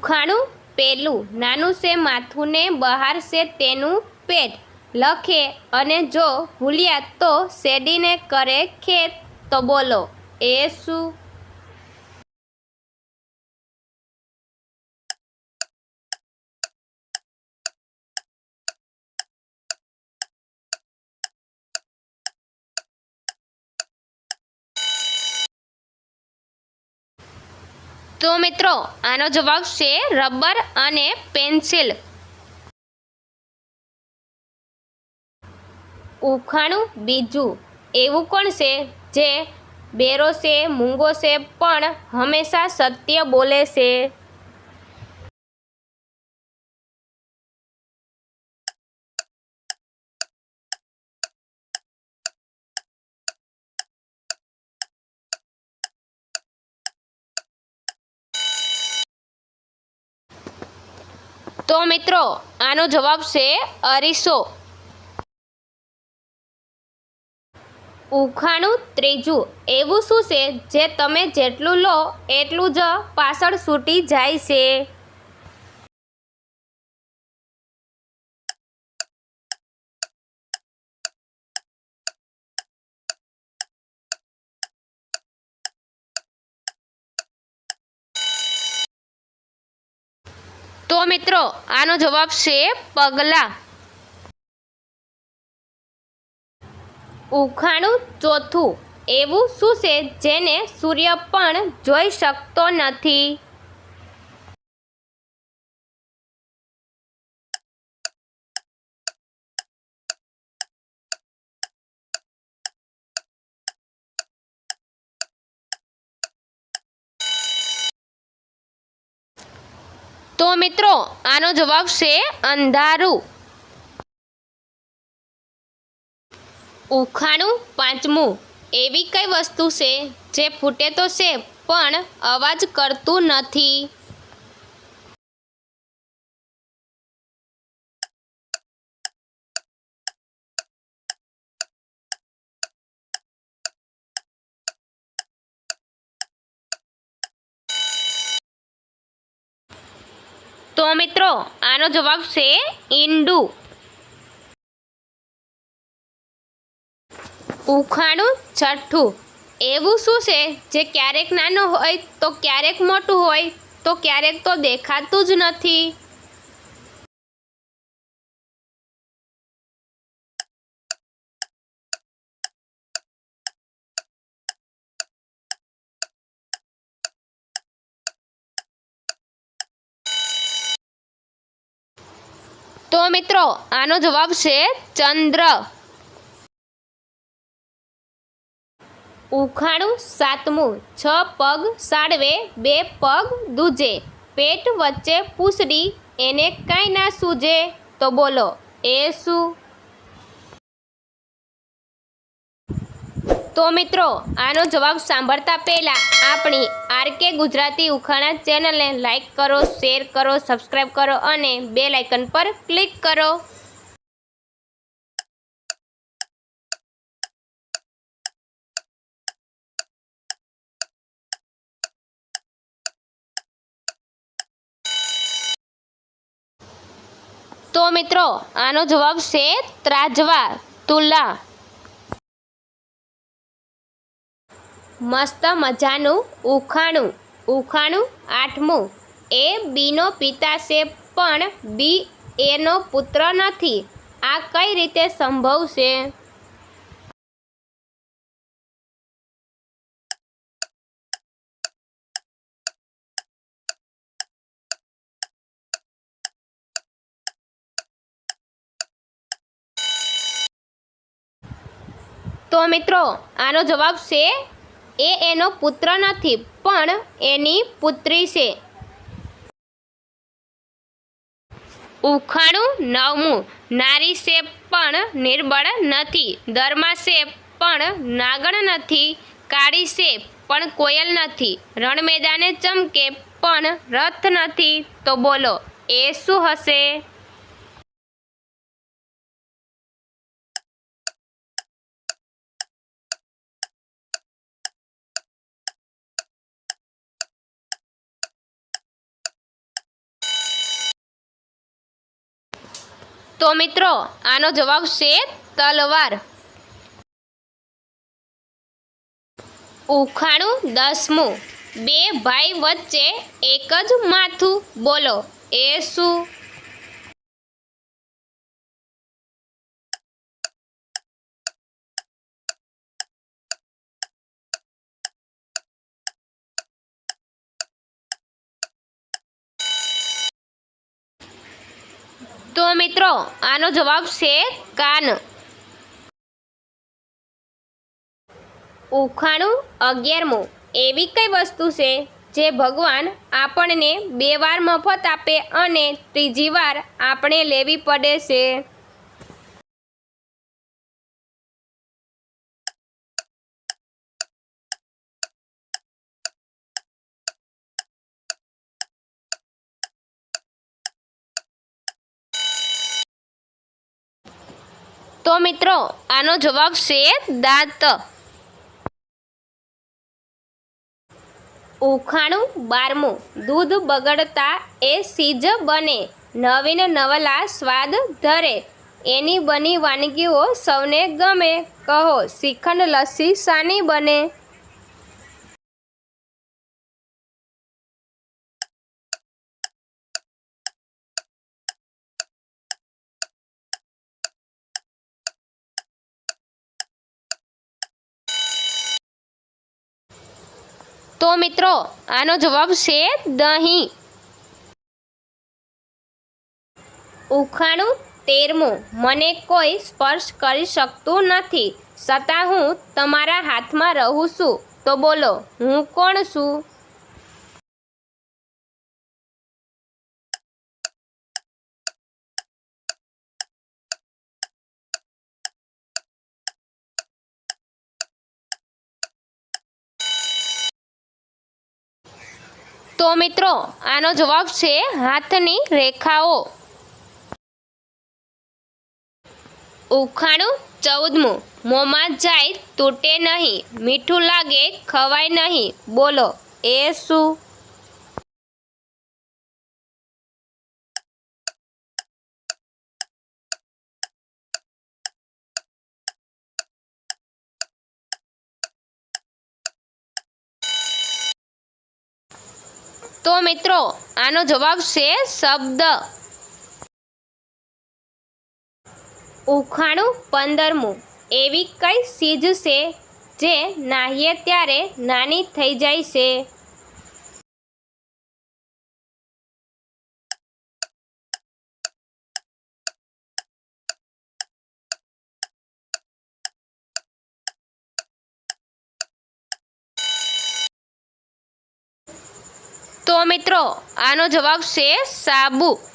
ઉખાણું પેલું. નાનું છે માથું ને બહાર છે તેનું પેટ. લખે અને જો ભૂલ્યા તો શેડીને કરે ખેત. તો બોલો એ શું તો મિત્રો, આનો જવાબ છે રબર અને પેન્સિલ. ઉખાણું બીજું એવું કોણ છે જે બેરો છે, મૂંગો છે, પણ હંમેશા સત્ય બોલે છે? તો મિત્રો, આનો જવાબ છે અરીસો. ઉખાણું ત્રીજું, એવું શું છે? જે તમે જેટલું લો, એટલું જ પાછળ છૂટી જાય છે. તો મિત્રો, આનો જવાબ છે પગલા. ઉખાણું ચોથું. એવું શું છે જેને સૂર્ય પણ જોઈ શકતો નથી? તો મિત્રો, આનો જવાબ છે અંધારું. ઉખાણું પાંચમું. એવી કઈ વસ્તુ છે જે ફૂટે તો છે, પણ અવાજ કરતું નથી? તો મિત્રો, આનો જવાબ છે ઈંડુ. ઉખાણું છઠ્ઠું. એવું શું છે? જે ક્યારેક નાનું હોય તો ક્યારેક મોટું હોય, તો ક્યારેક તો દેખાતું જ નથી. તો મિત્રો, આનો જવાબ છે ચંદ્ર. ઉખાણું સાતમું, છ પગ સાડવે બે પગ દૂજે. પેટ વચ્ચે પૂસડી એને કાંઈ ના સૂજે. તો બોલો, એ શું? તો મિત્રો, આનો જવાબ સાંભળતા પહેલાં આપણી આરકે ગુજરાતી ઉખાણા ચેનલને લાઇક કરો, શેર કરો સબસ્ક્રાઈબ કરો અને બે લાઇકન પર ક્લિક કરો. તો મિત્રો, આનો જવાબ છે ત્રાજવા, તુલા. મસ્ત મજાનું ઉખાણું. ઉખાણું આઠમું. એ બીનો પિતા છે પણ બી એનો પુત્ર નથી. આ કઈ રીતે સંભવ છે? તો મિત્રો, આનો જવાબ છે એ એનો પુત્ર નથી, પણ એની પુત્રી છે. ઉખાણું નવમું. નારી છે પણ નિર્બળ નથી, દરમા છે પણ નાગણ નથી, કાળી છે પણ કોયલ નથી. રણ મેદાને ચમકે, પણ રથ નથી. તો બોલો, એ શું હશે? તો મિત્રો, આનો જવાબ છે તલવાર. ઉખાણું દસમું. બે ભાઈ વચ્ચે એક જ માથું. બોલો, એ શું? તો મિત્રો, આનો જવાબ છે કાન. ઉખાણું અગિયારમું. એવી કઈ વસ્તુ છે જે ભગવાન આપણને બે વાર મફત આપે અને ત્રીજી વાર આપણે લેવી પડે છે? તો મિત્રો, આનો જવાબ છે દાંત. ઉખાણું બારમું. દૂધ બગડતા એ સીજ બને. નવીન નવલા સ્વાદ ધરે. એની બની વાનગીઓ સૌને ગમે. કહો, શ્રીખંડ લસ્સી શાની બને. તો મિત્રો, આનો જવાબ છે દહીં. ઉખાણું તેરમું. મને કોઈ સ્પર્શ કરી શકતું નથી. છતાં હું તમારા હાથમાં રહું છું. તો બોલો, હું કોણ છું? તો મિત્રો, આનો જવાબ છે હાથની રેખાઓ. ઉખાણું ચૌદમું. મોંમાં જાય તૂટે નહીં. મીઠું લાગે ખવાય નહીં. બોલો, એ શું? તો મિત્રો, આનો જવાબ છે શબ્દ. ઉખાણું પંદરમું. એવી કઈ ચીજ છે જે નાહીએ ત્યારે નાની થઈ જાય છે? મિત્રો આનો જવાબ છે સાબુ.